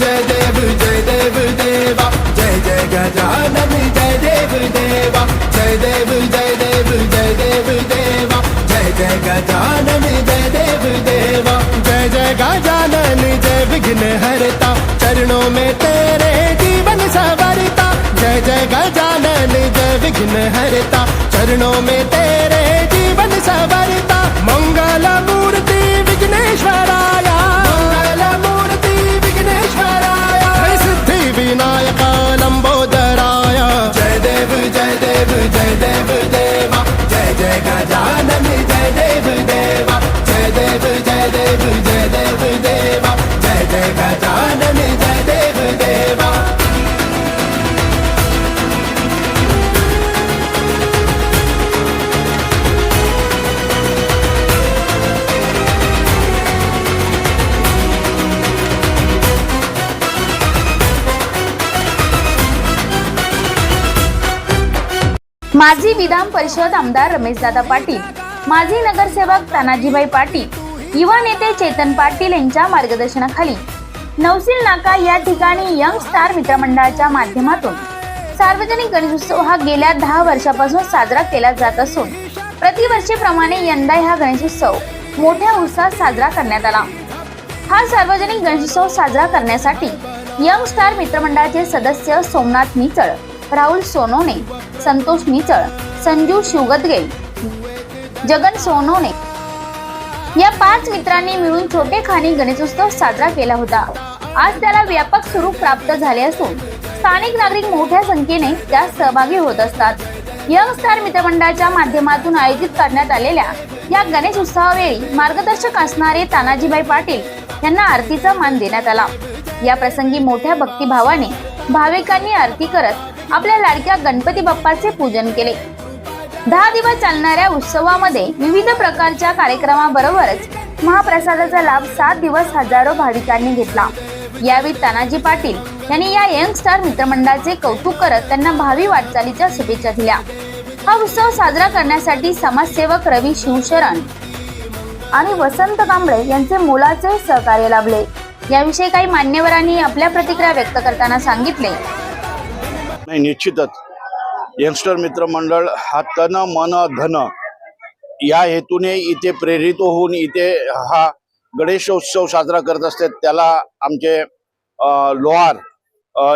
जय देव जय देव देवा जय जय गजानन जय देव देवा जय देव जय देव जय देव देवा जय जय गजानन जय देव देवा जय जय गजानन जय विघ्न हरता चरणों में तेरे जीवन सवरता जय जय गजानन जय विघ्न हरता चरणों में तेरे माजी विधान परिषद आमदार रमेशदादा पाटील माजी नगरसेवक तानाजीबाई पाटील युवा नेते चेतन पाटील यांच्या मार्गदर्शनाखाली नवसील नाका या ठिकाणी यंग स्टार मित्रमंडळाच्या माध्यमातून सार्वजनिक गणेशोत्सव हा गेल्या दहा वर्षापासून साजरा केला जात असून प्रतिवर्षीप्रमाणे यंदा हा गणेशोत्सव मोठ्या उत्साहात साजरा करण्यात आला. हा सार्वजनिक गणेशोत्सव साजरा करण्यासाठी यंग स्टार मित्रमंडळाचे सदस्य सोमनाथ मिचळ राहुल सोनोने संतोष मिचळ संजू शिवगदगे जगन सोनोने या पाच मित्रांनी मिळून छोटे खाणी गणेशोत्सव साजरा केला होता. आज त्याला व्यापक स्वरूप प्राप्त झाले असून स्थानिक नागरिक मोठ्या संख्येने त्यात सहभागी होत असतात. यंग स्टार मित्रमंडळाच्या माध्यमातून आयोजित करण्यात आलेल्या या गणेश उत्सवावेळी मार्गदर्शक असणारे तानाजीबाई पाटील यांना आरतीचा मान देण्यात आला. या प्रसंगी मोठ्या भक्तिभावाने भाविकांनी आरती करत आपल्या लाडक्या गणपती बाप्पाचे पूजन केले. दहा दिवस चालणाऱ्या उत्सवामध्ये विविध प्रकारच्या कार्यक्रमाबरोबरच महाप्रसादाचा लाभ सात दिवस हजारो भाविकांनी घेतला. यावेळी तानाजी पाटील यांनी या यंग स्टार मित्रमंडळाचे कौतुक करत त्यांना भावी वाटचालीच्या शुभेच्छा दिल्या. हा उत्सव साजरा करण्यासाठी समाजसेवक रवी शिवशरण आणि वसंत कांबळे यांचे मोलाचे सहकार्य लाभले. याविषयी काही मान्यवरांनी आपल्या प्रतिक्रिया व्यक्त करताना सांगितले. नाही निश्चितच. यंगस्टर मित्र मंडळ हा तन मन धन या हेतूने इथे प्रेरित होऊन इथे हा गणेशोत्सव साजरा करत असतात त्याला आमचे लोहार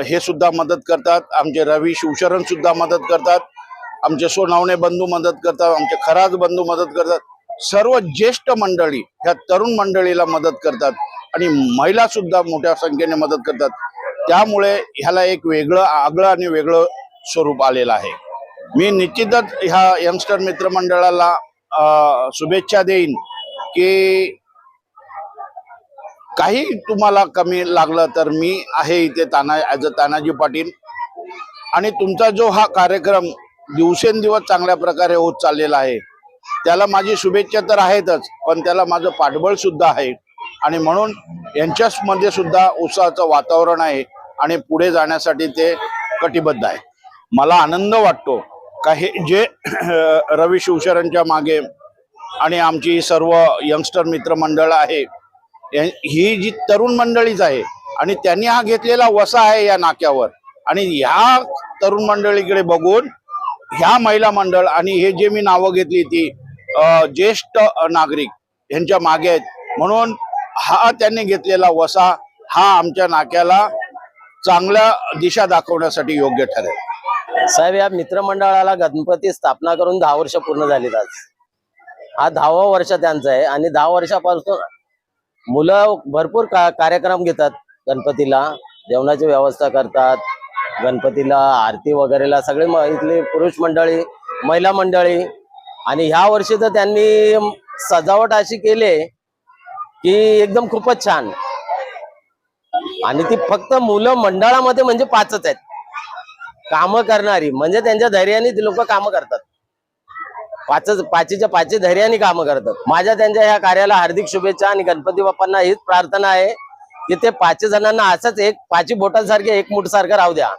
हे सुद्धा मदत करतात. आमचे रवी शिवशरण सुद्धा मदत करतात. आमचे सोनावणे बंधू मदत करतात. आमचे खराज बंधू मदत करतात. सर्व ज्येष्ठ मंडळी ह्या तरुण मंडळीला मदत करतात आणि महिला सुद्धा मोठ्या संख्येने मदत करतात. त्यामुळे ह्याला एक वेगळं आगळं आणि वेगळं स्वरूप आलेलं आहे. मी निश्चितच ह्या यंगस्टर मित्रमंडळाला शुभेच्छा देईन की काही तुम्हाला कमी लागलं तर मी आहे इथे ताना ॲज अ तानाजी पाटील. आणि तुमचा जो हा कार्यक्रम दिवसेंदिवस चांगल्या प्रकारे होत चाललेला आहे त्याला माझी शुभेच्छा तर आहेतच पण त्याला माझं पाठबळ सुद्धा आहे. आणि म्हणून यांच्यामध्ये सुद्धा उत्साहाचं वातावरण आहे. आणि पुढे जाण्यासाठी ते कटिबद्ध आहे. मला आनंद वाटतो का हे जे रवी शिवशरणच्या मागे आणि आमची सर्व यंगस्टर मित्रमंडळ आहे ही जी तरुण मंडळीच आहे आणि त्यांनी हा घेतलेला वसा आहे या नाक्यावर आणि ह्या तरुण मंडळीकडे बघून ह्या महिला मंडळ आणि हे जे मी नावं घेतली ती ज्येष्ठ नागरिक यांच्या मागे आहेत. म्हणून हा त्यांनी घेतलेला वसा हा आमच्या नाक्याला चांगला दिशा दाखवण्यासाठी योग्य ठरेल. साहेब या मित्रमंडळाला गणपती स्थापना करून दहा वर्ष पूर्ण झालीत आज. हा दहावा वर्ष त्यांचा आहे आणि दहा वर्षापासून मुलं भरपूर का कार्यक्रम घेतात गणपतीला. जेवणाची व्यवस्था करतात. गणपतीला आरती वगैरेला सगळे इथले पुरुष मंडळी महिला मंडळी. आणि ह्या वर्षी तर त्यांनी सजावट अशी केली की एकदम खूपच छान. आणि ती फक्त मुलं मंडळामध्ये म्हणजे पाचच आहेत. कामं करणारी म्हणजे त्यांच्या धैर्याने ती लोक कामं करतात. पाचच पाचीच्या पाची धैर्याने कामं करतात. माझ्या त्यांच्या ह्या कार्याला हार्दिक शुभेच्छा आणि गणपती बाप्पांना हीच प्रार्थना आहे की ते पाच जणांना असंच एक पाची बोटांसारखे एक मुठ सारखं राहू द्या.